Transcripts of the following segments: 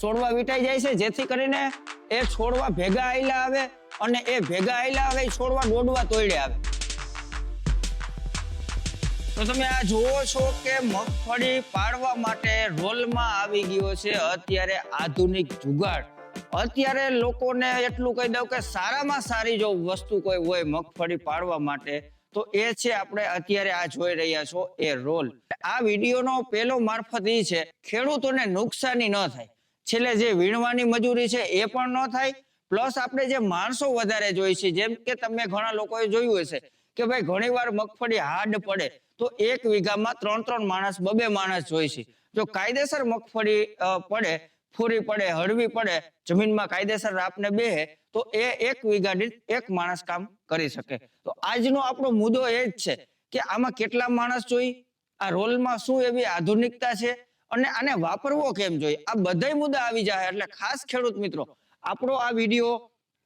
છોડવા વીટાઈ જાય છે. જેથી કરીને એ છોડવા ભેગા આયલા આવે અને એ ભેગા આયલા આવે છોડવા દોડવા તોડે આવે. તો તમે આ જુઓ છો કે મગફળી પાડવા માટે રોલમાં આવી ગયો છે. અત્યારે આધુનિક જુગાડ. અત્યારે લોકોને એટલું કહી દઉં કે સારામાં સારી જો વસ્તુ કોઈ હોય મગફળી પાડવા માટે, તો એ છે આપણે અત્યારે આ જોઈ રહ્યા છો એ રોલ. આ વિડીયોનો પેલો મારફત એ છે, ખેડૂતોને નુકસાની ન થાય. છેલ્લે જે વીણવાની મજૂરી છે એ પણ ન થાય. પ્લસ આપણે જે માણસો વધારે જોઈએ છે જેમ કે તમે ઘણા લોકોએ જોયું હશે કે ભાઈ ઘણીવાર મગફળી હાર્ડ પડે, તો એક વીઘામાં ત્રણ ત્રણ માણસ બબે માણસ જોઈએ છે જો કાયદેસર મગફળી પડે, ફૂરી પડે, હળવી પડે, જમીનમાં કાયદેસર આપને બેહે, તો એ એક વીઘા એક માણસ કામ કરી શકે. તો આજનો આપણો મુદ્દો એ જ છે કે આમાં કેટલા માણસ જોઈ? આ રોલમાં શું એવી આધુનિકતા છે? અને આને વાપરવો કેમ જોઈએ? આ બધાય મુદ્દા આવી જાય એટલે ખાસ ખેડૂત મિત્રો, આપણો આ વીડિયો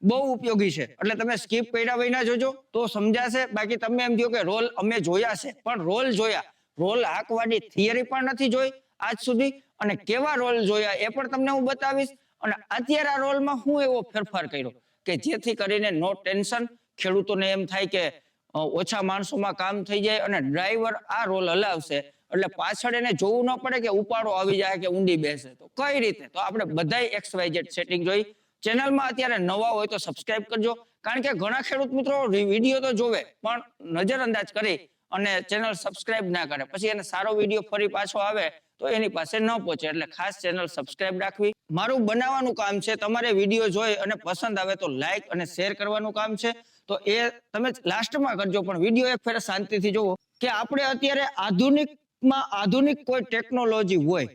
બહુ ઉપયોગી છે. એટલે તમે સ્કીપ કર્યા વિના જોજો તો સમજાશે. બાકી તમે એમ કહો કે રોલ અમે જોયા છે. પણ રોલ જોયા. રોલ હાંકવાની થિયરી પણ નથી જોઈ આજ સુધી. અને કેવા રોલ જોયા એ પણ તમને હું બતાવીશ. અને અત્યારે આ રોલમાં હું એવો ફેરફાર કર્યો કે જેથી કરીને નો ટેન્શન. ખેડૂતોને એમ થાય કે ઓછા માણસોમાં કામ થઈ જાય અને ડ્રાઈવર આ રોલ હલાવશે. એટલે પાછળ એને જોવું ન પડે કે ઉપાડો આવી જાય કે ઊંડી બેસે. તો કઈ રીતે? તો આપણે બધાય એક્સ વાય ઝેડ સેટિંગ જોઈ. ચેનલમાં અત્યારે નવા હોય તો સબસ્ક્રાઇબ કરજો. કારણ કે ઘણા ખેડૂત મિત્રો વીડિયો તો જોવે, પણ નજરઅંદાજ કરી અને ચેનલ સબસ્ક્રાઇબ ના કરે. પછી એને સારો વીડિયો ફરી પાછો આવે તો એની પાસે ન પહોંચે. એટલે ખાસ ચેનલ સબસ્ક્રાઇબ રાખવી. મારું બનાવવાનું કામ છે, તમારે વીડિયો જોઈ અને પસંદ આવે તો લાઈક અને શેર કરવાનું કામ છે. તો એ તમે લાસ્ટમાં કરજો, પણ વીડિયો એક ફેર શાંતિથી જોવો કે આપણે અત્યારે આધુનિકમાં આધુનિક કોઈ ટેકનોલોજી હોય,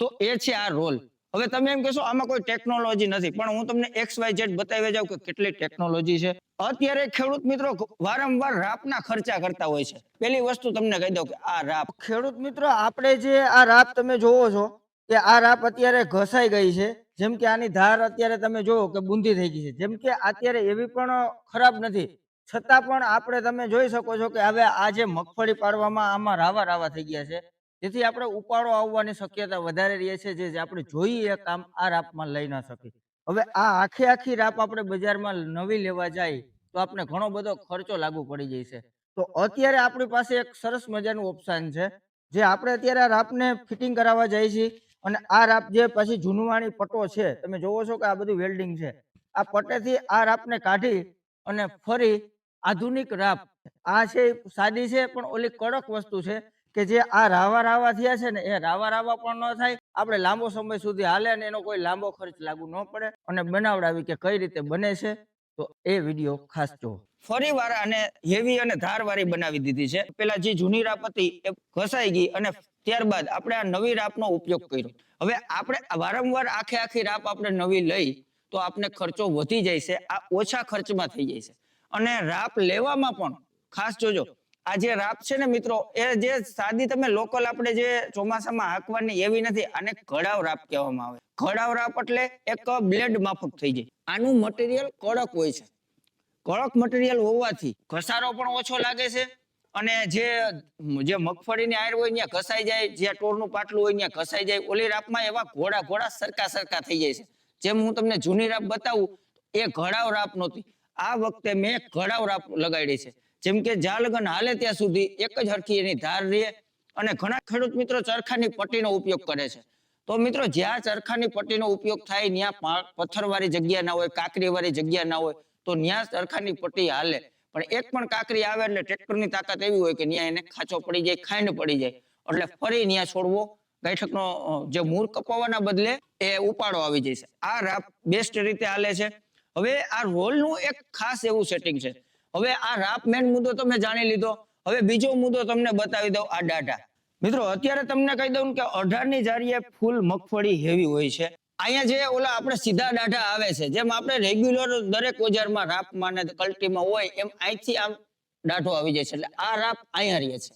તો એ છે આ રોલ હવે તમે એમ કહેશો, આમાં કોઈ ટેકનોલોજી નથી, પણ હું તમને એક્સ વાય ઝેડ બતાવી જાઉં કે કેટલી ટેકનોલોજી છે. અત્યારે ખેડૂત મિત્રો વારંવાર રાપના ખર્ચા કરતા હોય છે. પેલી વસ્તુ તમને કહી દઉં કે આ રાપ. ખેડૂત મિત્રો, આપણે જે આ રાપ તમે જોવો છો, કે આ રાપ અત્યારે ઘસાઈ ગઈ છે. જેમ કે આની ધાર અત્યારે તમે જોવો કે બુંદી થઈ ગઈ છે. જેમ કે અત્યારે એવી પણ ખરાબ નથી. છતાં પણ આપણે તમે જોઈ શકો છો કે હવે આ જે મગફળી પાડવામાં આમાં રાવા રાવા થઈ ગયા છે. જેથી આપણે ઉપાડો આવવાની શક્યતા વધારે રહે છે જે આપણે જોઈએ કામ આ રાપમાં લઈ ન શકી હવે આ આખી આખી રાપ આપણે બજારમાં નવી લેવા જાય તો આપણે ઘણો બધો ખર્ચો લાગુ પડી જાય છે. તો અત્યારે આપણી પાસે એક સરસ મજાનું ઓપ્શન છે, જે આપણે અત્યારે આ રાપને ફિટિંગ કરાવવા જઈએ છીએ અને આ રાપ જે પછી જૂનવાણી પટ્ટો છે, તમે જોવો છો કે આ બધું વેલ્ડિંગ છે. આ પટ્ટેથી આ રાપને કાઢી અને ફરી આધુનિક રાપ. આ છે સાદી છે, પણ ઓલી કડક વસ્તુ છે કે જે આ રાવા રાવા થયા છે ને એ રાવા રાવા પણ ન થાય. આપણે લાંબો સમય સુધી હાલે અને એનો કોઈ લાંબો ખર્ચ લાગુ ન પડે અને બનાવડાવી કે કઈ રીતે બને છે, તો એ વીડિયો ખાસ જુઓ. ફરી વાર અને હેવી અને ધારવાળી બનાવી દીધી છે. પેલા જે જૂની રાપ હતી એ ઘસાઈ ગઈ અને ત્યારબાદ આપણે આ નવી રાપનો ઉપયોગ કર્યો. હવે આપણે વારંવાર આખે આખી રાપ આપણે નવી લઈ તો આપણે ખર્ચો વધી જાય છે, આ ઓછા ખર્ચમાં થઈ જાય છે. અને રાપ લેવામાં પણ ખાસ જોજો. આ જે રાપ છે ને મિત્રો, એ જે સાદી તમે લોકલ આપણે જે ચોમાસામાં હાંકવાની એવી નથી, આને ઘડાવ રાપ કહેવામાં આવે. ઘડાવ રાપ એટલે એક બ્લેડ માફક થઈ જાય. આનું મટીરિયલ કડક હોય છે. કડક મટીરિયલ હોવાથી ઘસારો પણ ઓછો લાગે છે અને જે જે મગફળીની આયર હોય ત્યાં ઘસાઈ જાય, જે ટોરનું પાટલું હોય ત્યાં ઘસાઈ જાય. ઓલી રાપમાં એવા ઘોડા ઘોડા સરખા સરખા થઈ જાય છે. જેમ હું તમને જૂની રાપ બતાવું, એ ઘડાવ રાપ નહોતી. આ વખતે મેં ઘડાવ રાપ લગાડી છે. જેમ કે જ્યાં લગન હાલે ત્યાં સુધી એક જ હરખી એની ધાર રહે અને ઘણા ખેડૂત મિત્રો ચરખાની પટ્ટીનો ઉપયોગ કરે છે. તો મિત્રો, જ્યાં ચરખાની પટ્ટીનો ઉપયોગ થાય, ત્યાં પથ્થરવાળી જગ્યા ના હોય, કાંકરીવાળી જગ્યા ના હોય, તો ત્યાં ચરખાની પટ્ટી હાલે. પણ એક પણ કાંકરી આવે એટલે ટ્રેક્ટરની તાકાત એવી હોય કે ત્યાં એને ખાંચો પડી જાય, ખાંડ પડી જાય. એટલે ફરી ત્યાં છોડવો. ગાંઠકનો જે મૂળ કપાવવાના બદલે એ ઉપાડો આવી છે. આ રાપ, બેસ્ટ રીતે હાલે છે. હવે આ રોલનું એક ખાસ એવું સેટિંગ છે. હવે આ રાપ મેન મુદ્દો તમે જાણી લીધો. હવે બીજો મુદ્દો તમને બતાવી દઉં આ ડાટા મિત્રો, અત્યારે તમને કહી દઉં કે અઢારની જારીએ ફૂલ મગફળી હેવી હોય છે. અહીંયા જે ઓલા આપણે સીધા ડાટા આવે છે, જેમ આપણે રેગ્યુલર દરેક ઓજારમાં રાપમાં ને કલ્ટીમાં હોય, એમ અહીંથી આમ ડાટો આવી જાય છે. એટલે આ રાપ અહીંયા રહે છે.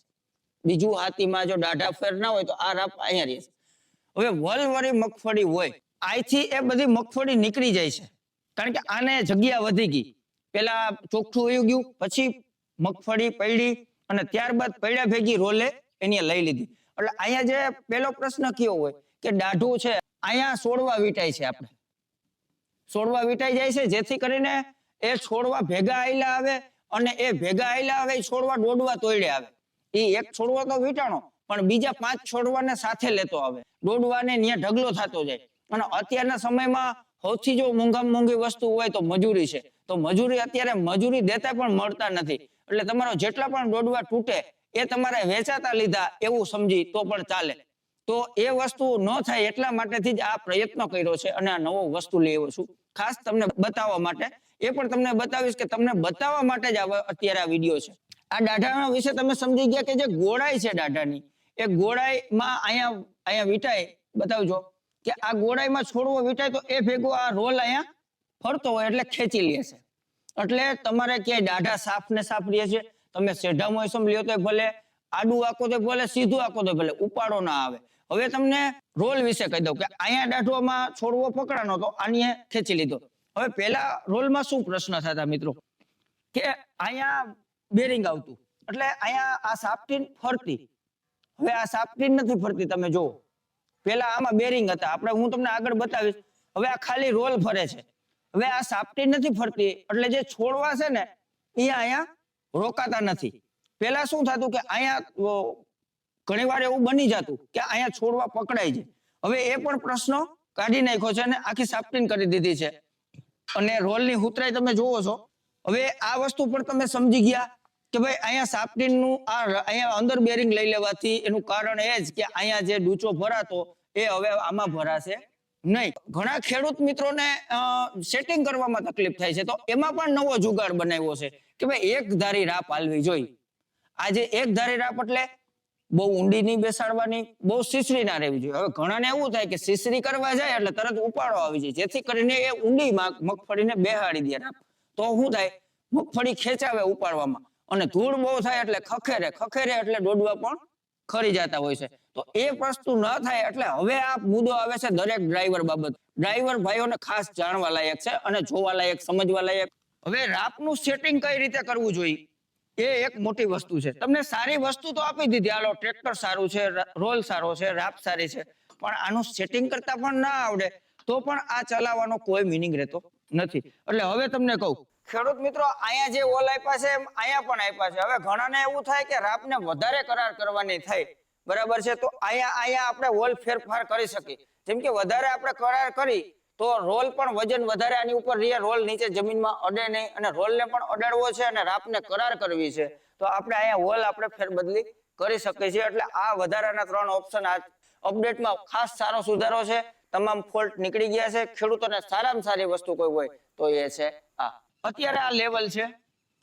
બીજું હાથીમાં જો ડાઢા ફેર ના હોય તો આ રાપ અહીંયા રહે છે. હવે વલવરી મગફળી હોય, અહીંથી એ બધી મગફળી નીકળી જાય છે. કારણ કે આને જગ્યા વધી ગઈ. પેલા ચોખ્ઠું વયું ગયું, પછી મગફળી પડી અને ત્યારબાદ પૈડા ભેગી રોલે એની લઈ લીધી. એટલે અહીંયા જે પેલો પ્રશ્ન કયો હોય કે દાઢું છે, અહીંયા છોડવા વીટાય છે આપણે. છોડવા વીટાઈ જાય છે, જેથી કરીને એ છોડવા ભેગા આયલા આવે અને એ ભેગા આયલા આવે છોડવા દોડવા તોડે આવે. એ એક છોડવા તો વીટાણો, પણ બીજા પાંચ છોડવાને સાથે લેતો આવે. દોડવાને ત્યાં ઢગલો થતો જાય. અને અત્યારના સમયમાં સૌથી જો મોંઘામાં મોંઘી વસ્તુ હોય તો મજૂરી છે. તો મજૂરી અત્યારે મજૂરી દેતા પણ મળતા નથી. એટલે તમારો જેટલા પણ દોડવા તૂટે એ તમારે વેચાતા લીધા એવું સમજી તો પણ ચાલે. તો એ વસ્તુ ન થાય એટલા માટેથી જ આ પ્રયત્ન કર્યો છે અને આ નવો વસ્તુ લઈ આવ્યો છું. ખાસ તમને બતાવવા માટે, એ પણ તમને બતાવીશ કે તમને બતાવવા માટે જ અત્યારે આ વીડિયો છે. આ દાઢા વિશે તમે સમજી ગયા કે જે ગોળાઈ છે દાઢાની, એ ગોળાઈમાં અહીંયા અહીંયા વીટાય, બતાવજો. કે આ ગોળાઈમાં છોડવો વીંટાય તો એ ભેગો આ રોલ અહીંયા ફરતો હોય એટલે ખેંચી લે છે. એટલે તમારે ક્યાંય દાઢા સાફ ને સાફ રહે છે. તમે સેઢા મોસમ લ્યો તો ભલે, આડું આખો તો ભલે, સીધું આખો તો ભલે, ઉપાડો ના આવે. હવે તમને રોલ વિશે કહી દઉં કે અહીંયા દાઢવામાં છોડવો પકડાનો તો આની ખેંચી લીધો. હવે પેલા રોલમાં શું પ્રશ્ન થતા મિત્રો? કે અહીંયા બેરિંગ આવતું. એટલે અહીંયા આ સાપટીન ફરતી. હવે આ સાપટીન નથી ફરતી, તમે જુઓ. પેલા આમાં બેરિંગ હતા. આપણે હું તમને આગળ બતાવીશ. હવે આ ખાલી રોલ ફરે છે. હવે આ સાપટી નથી ફરતી. એટલે જે છોડવા છે ને, એ અહીંયા રોકાતા નથી. પેલા શું થતું કે અહીંયા ઘણી વાર એવું બની જતું કે અહીંયા છોડવા પકડાય છે હવે એ પણ પ્રશ્નો કાઢી નાખ્યો છે અને આખી સાપટીન કરી દીધી છે. અને રોલની હુતરાઈ તમે જોવો છો. હવે આ વસ્તુ પણ તમે સમજી ગયા. કે ભાઈ અહીંયા સાપટીનનું આ અહીંયા અંદર બેરિંગ લઈ લેવાથી એનું કારણ એ જ કે અહીંયા જે ડૂચો ભરાતો એ હવે આમાં ભરાશે નહીં. ઘણા ખેડૂત મિત્રોને સેટિંગ કરવામાં તકલીફ થાય છે. તો એમાં પણ નવો જુગાડ બનાવ્યો છે કે ભાઈ એક ધારી રાપ હાલવી જોઈએ. આજે એક ધારી રાપ એટલે બહુ ઊંડી નહીં બેસાડવાની, બહુ સીસરી ના રહેવી જોઈએ. હવે ઘણાને એવું થાય કે સીસરી કરવા જાય એટલે તરત ઉપાડો આવી જાય. જેથી કરીને એ ઊંડી મગફળીને બેહાડી દે રાપ. તો શું થાય? મગફળી ખેંચાવે ઉપાડવામાં. અને ધૂળ બહુ થાય એટલે ખખેરે ખખેરે એટલે દોડવા પણ ખરી જતા હોય છે. તો એ વસ્તુ ન થાય એટલે હવે આ મુદ્દો આવે છે દરેક ડ્રાઈવર બાબત. ડ્રાઈવર ભાઈઓને ખાસ જાણવા લાયક છે અને જોવા લાયક, સમજવા લાયક. હવે રાપનું સેટિંગ કઈ રીતે કરવું જોઈએ? એ એક મોટી વસ્તુ છે. તમને સારી વસ્તુ તો આપી દીધી. હાલો ટ્રેક્ટર સારું છે રોલ સારો છે, રાપ સારી છે. પણ આનું સેટિંગ કરતા પણ ના આવડે. તો પણ આ ચલાવવાનો કોઈ મિનિંગ રહેતો નથી. એટલે હવે તમને કહું ખેડૂત મિત્રો, અહીંયા જે ઓલ આપ્યા છે એમ અહીંયા પણ આપ્યા છે. હવે ઘણાને એવું થાય કે રાપને વધારે કરાર કરવાની થાય બરાબર છે? તો અહીંયા અહીંયા આપણે ઓલ ફેરફાર કરી શકીએ. જેમ કે વધારે આપણે કરાર કરી, તો રોલ પણ વજન વધારે આની ઉપર રીએ રોલ નીચે જમીનમાં અડે નહીં અને રોલને પણ અડાડવો છે અને રાપને કરાર કરવી છે. તો આપણે અહીંયા ઓલ આપણે ફેરબદલી કરી શકીએ છીએ. એટલે આ વધારાના ત્રણ ઓપ્શન આ અપડેટમાં ખાસ સારો સુધારો છે. તમામ ફોલ્ટ નીકળી ગયા છે. ખેડૂતોને સારામાં સારી વસ્તુ કોઈ હોય તો એ છે આ. અત્યારે આ લેવલ છે.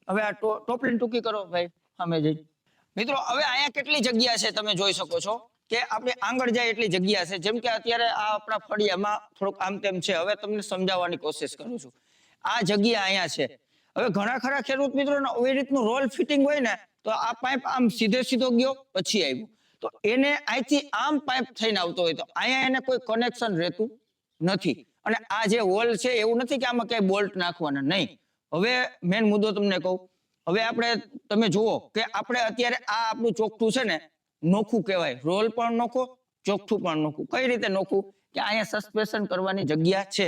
હવે આ ટોપલીન ટૂંકી કરો ભાઈ, સામે જઈ. મિત્રો, હવે અહીંયા કેટલી જગ્યા છે તમે જોઈ શકો છો કે આપણે આંગળ જાય એટલી જગ્યા છે. જેમ કે અત્યારે આ આપણા ફળિયામાં થોડુંક આમ તેમ છે. હવે તમને સમજાવવાની કોશિશ કરું છું. આ જગ્યા અહીંયા છે. હવે ઘણા ખરા ખેડૂત મિત્રોને આવી રીતનું રોલ ફિટિંગ હોય ને, તો આ પાઇપ આમ સીધે સીધો ગયો, પછી આવ્યો. તો એને અહીંથી આમ પાઇપ થઈને આવતો હોય તો અહીંયા એને કોઈ કનેક્શન રહેતું નથી. અને આ જે હોલ છે, એવું નથી કે આમાં ક્યાંય બોલ્ટ નાખવાના, નહીં. હવે મેન મુદ્દો તમને કહું. હવે આપણે, તમે જુઓ કે આપણે અત્યારે આ આપણું ચોખ્ઠું છે ને, નોખું કહેવાય. રોલ પણ નોખો ચોખ્ઠું પણ નોખું. કઈ રીતે નોખું? કે અહીંયા સસ્પેન્શન કરવાની જગ્યા છે.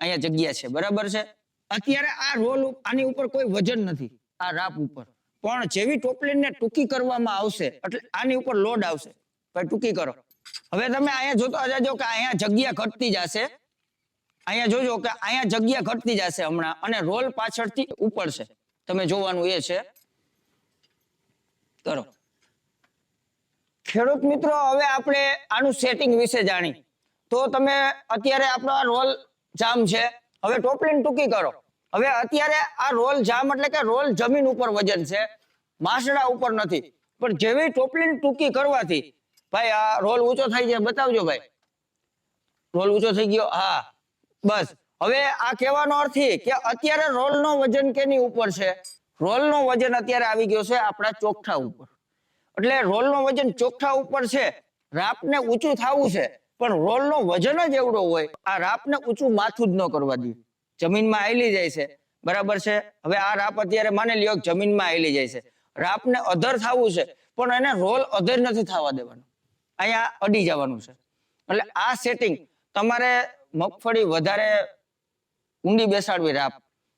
અહીંયા જગ્યા છે. બરાબર છે? અત્યારે આ રોલ આની ઉપર કોઈ વજન નથી. આ રાપ ઉપર. પણ જેવી ટોપલીને ટૂંકી કરવામાં આવશે, એટલે આની ઉપર લોડ આવશે. ભાઈ ટૂંકી કરો. હવે તમે અહીંયા જોતા જાજો કે અહીંયા જગ્યા ઘટતી જશે અહીંયા જોજો કે અહીંયા જગ્યા ઘટતી જશે હમણાં અને રોલ પાછળથી ઉપડશે તમે જોવાનું એ છે. કરો. ખેડૂત મિત્રો, હવે આપણે આનું સેટિંગ વિશે જાણી. તો તમે અત્યારે આપણો આ રોલ જામ છે. હવે ટોપલીન ટૂંકી કરો. હવે અત્યારે આ રોલ જામ એટલે કે રોલ જમીન ઉપર વજન છે. માસડા ઉપર નથી. પણ જેવી ટોપલીન ટૂંકી કરવાથી, ભાઈ આ રોલ ઊંચો થઈ જાય. બતાવજો ભાઈ. રોલ ઊંચો થઈ ગયો. હા. બસ. હવે આ કહેવાનો અર્થ એ કે અત્યારે રોલ નો વજન કેની ઉપર છે? રોલ નો વજન અત્યારે આવી ગયો છે આપણા ચોખ્ઠા ઉપર. એટલે રોલ નો વજન ચોખ્ઠા ઉપર છે, રાપને ઊંચું થવું છે, પણ રોલ નો વજન જ એવડો હોય, આ રાપને ઊંચું માથું જ ન કરવા દે જમીનમાં આયલી જાય છે. બરાબર છે? હવે આ રાપ અત્યારે માની લ્યો જમીનમાં આયલી જાય છે. રાપને અધર થવું છે, પણ એને રોલ અધર નથી થવા દેવાનો. અહીંયા અડી જવાનું છે. એટલે આ સેટિંગ તમારે મગફળી વધારે ઊંડી બેસાડવી રાપ.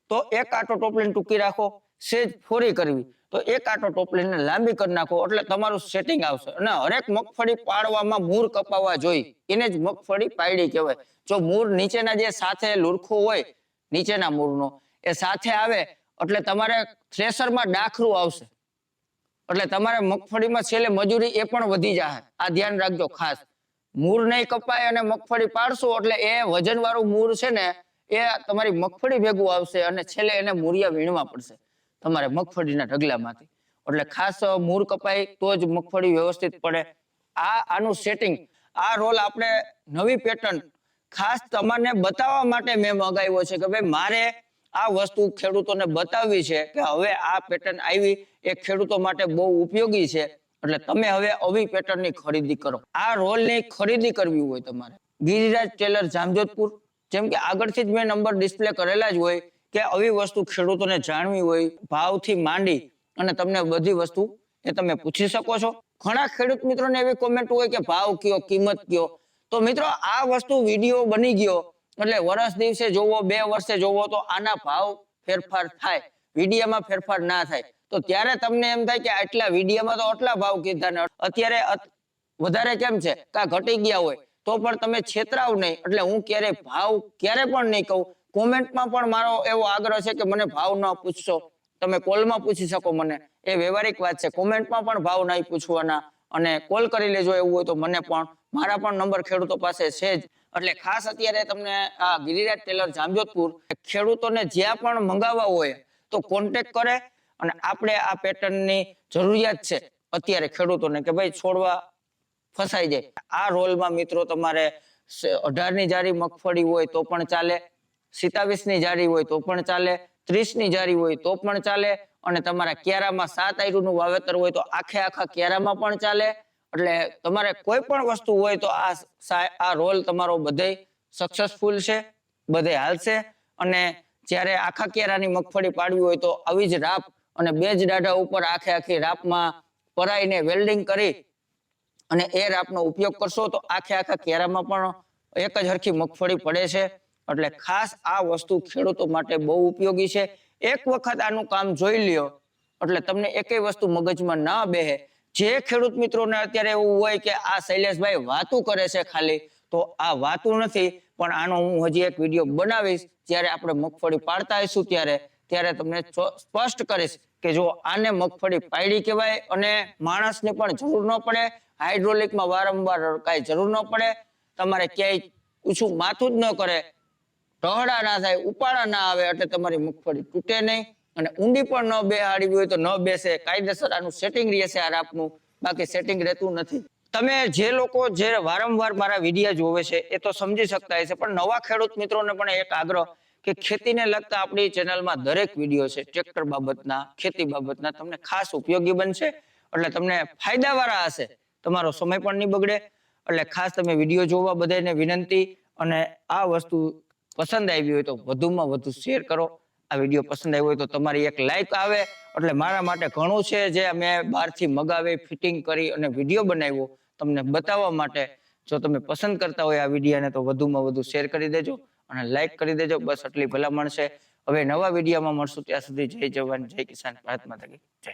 તો એક આટો ટોપલીને ટૂંકી રાખો, સેજ ફોરી કરવી. તો એક આટો ટોપલીને લાંબી કરી નાખો, એટલે તમારું સેટિંગ આવશે. અને હરેક મગફળી પાડવામાં મૂર કપાવવા જોઈએ એને જ મગફળી પાયડી કહેવાય. જો મૂર નીચેના જે સાથે લુરખું હોય, નીચેના મૂળનો એ સાથે આવે, એટલે તમારે થ્રેસરમાં ડાખરું આવશે. એટલે તમારે મગફળીમાં છેલ્લે મજૂરી એ પણ વધી જાય આ ધ્યાન રાખજો ખાસ. મૂળ નહીં કપાય અને મગફળી પાડશું એટલે એ વજન વાળું મૂળ છે ને, એ તમારી મગફળી ભેગું આવશે અને છેલ્લે એને મૂળિયા વીણવા પડશે તમારે મગફળીના ઢગલામાંથી. એટલે ખાસ મૂળ કપાય તો જ મગફળી વ્યવસ્થિત પડે. આ આનું સેટિંગ આ રોલ આપણે નવી પેટર્ન ખાસ તમને બતાવવા માટે મેં મગાવ્યો છે કે ભાઈ મારે આ વસ્તુ ખેડૂતોને બતાવવી છે કે હવે આ પેટર્ન આવી, એ ખેડૂતો માટે બહુ ઉપયોગી છે. એટલે તમે હવે આવી પેટર્નની ખરીદી કરો. આ રોલની ખરીદી કરવી હોય તમારે. ગિરિરાજ ટેલર જામજોધપુર, જેમ કે આગળથી જ મેં નંબર ડિસ્પ્લે કરેલા જ હોય કે આવી વસ્તુ ખેડૂતોને જાણવી હોય, ભાવથી માંડી અને તમને બધી વસ્તુ એ તમે પૂછી શકો છો. ઘણા ખેડૂત મિત્રોને એવી કોમેન્ટ હોય કે ભાવ કયો, કિંમત કયો? તો મિત્રો, આ વસ્તુ વીડિયો બની ગયો. એટલે વર્ષ દિવસે જોવો, બે વર્ષે જોવો તો આના ભાવ ફેરફાર થાય. વિડીયોમાં ફેરફાર ના થાય. તો ત્યારે તમને એમ થાય કે આટલા વિડીયોમાં તો આટલા ભાવ કીધા ને અત્યારે વધારે કેમ છે? કા ઘટી ગયા હોય, તો પણ તમે છેતરાવ નહીં. એટલે હું ક્યારે ભાવ ક્યારે પણ નહીં કહું. કોમેન્ટમાં પણ મારો એવો આગ્રહ છે કે મને ભાવ ન પૂછશો. તમે કોલમાં પૂછી શકો મને. એ વ્યવહારિક વાત છે. કોમેન્ટમાં પણ ભાવ નહીં પૂછવાના. અને કોલ કરી લેજો એવું હોય તો મને પણ. મારા પણ નંબર ખેડૂતો પાસે છે જ. એટલે ખાસ અત્યારે તમને આ ગિરિરાજ ટેલર જામજોધપુર, ખેડૂતોને જ્યાં પણ મંગાવવા હોય, તો કોન્ટેક્ટ કરે. અને આપણે આ પેટર્નની જરૂરિયાત છે. અત્યારે ખેડૂતોને કે ભાઈ છોડવા ફસાઈ જાય. આ રોલમાં મિત્રો તમારે અઢારની જારી મગફળી હોય તો પણ ચાલે, સિતાવીસની જારી હોય તો પણ ચાલે, ત્રીસની જારી હોય તો પણ ચાલે અને તમારા ક્યારામાં સાત આયરુનું વાવેતર હોય તો આખે આખા કેરામાં પણ ચાલે. એટલે તમારે કોઈ પણ વસ્તુ હોય તો આ આ રોલ તમારો બધે સક્સેસફુલ છે, બધે હાલશે અને જ્યારે આખા કેરાની મગફળી પાડવી હોય તો આવી જ રાપ અને બે જ દાઢા ઉપર આખે આખી રાપમાં પરાઈને વેલ્ડિંગ કરી અને એ રાપનો ઉપયોગ કરશો તો આખે આખા કેરામાં પણ એક જ હરખી મગફળી પડે છે. એટલે ખાસ આ વસ્તુ ખેડૂતો માટે બહુ ઉપયોગી છે. એક વખત આનું કામ જોઈ લ્યો. એટલે તમને એકેય વસ્તુ મગજમાં ના બેહે. જે ખેડૂત મિત્રોને અત્યારે એવું હોય કે આ શૈલેષભાઈ વાતું કરે છે ખાલી, તો આ વાતું નથી. પણ આનો હું હજી એક વીડિયો બનાવીશ. જ્યારે આપણે મગફળી પાડતા હશું ત્યારે ત્યારે તમને સ્પષ્ટ કરીશ કે જો આને મગફળી પાયડી કહેવાય અને માણસને પણ જરૂર ન પડે, હાઇડ્રોલિકમાં વારંવાર કાંઈ જરૂર ન પડે, તમારે ક્યાંય ઊંચું માથું જ ન કરે, ઢહડા ના થાય, ઉપાડા ના આવે એટલે તમારી મગફળી તૂટે નહીં અને ઊંડી પણ ન બેહાડી હોય તો ન બેસે, કાયદેસર આનું સેટિંગ રહેશે આ રાપનું બાકી સેટિંગ રહેતું નથી. તમે જે લોકો જે વારંવાર મારા વિડિયા જોવે છે એ તો સમજી શકતા હશે, પણ નવા ખેડૂત મિત્રોને પણ એક આગ્રહ કે ખેતીને લગતા આપણી ચેનલમાં દરેક વીડિયો છે ટ્રેક્ટર બાબતના, ખેતી બાબતના તમને ખાસ ઉપયોગી બનશે, એટલે તમને ફાયદાવાળા હશે. તમારો સમય પણ નહીં બગડે, એટલે ખાસ તમે વીડિયો જોવા બધાને વિનંતી અને આ વસ્તુ પસંદ આવી હોય તો વધુમાં વધુ શેર કરો. આ વીડિયો પસંદ આવ્યો હોય તો તમારી એક લાઈક આવે, એટલે મારા માટે ઘણું છે જે મેં બહારથી મગાવી ફિટિંગ કરી અને વીડિયો બનાવ્યો. તમને બતાવવા માટે જો તમે પસંદ કરતા હોય આ વિડીયોને તો વધુમાં વધુ શેર કરી દેજો. અને લાઈક કરી દેજો. બસ આટલી ભલામણ છે. હવે નવા વિડીયોમાં મળશું. ત્યાં સુધી જય જવાન, જય કિસાન, ભારત માતા જય.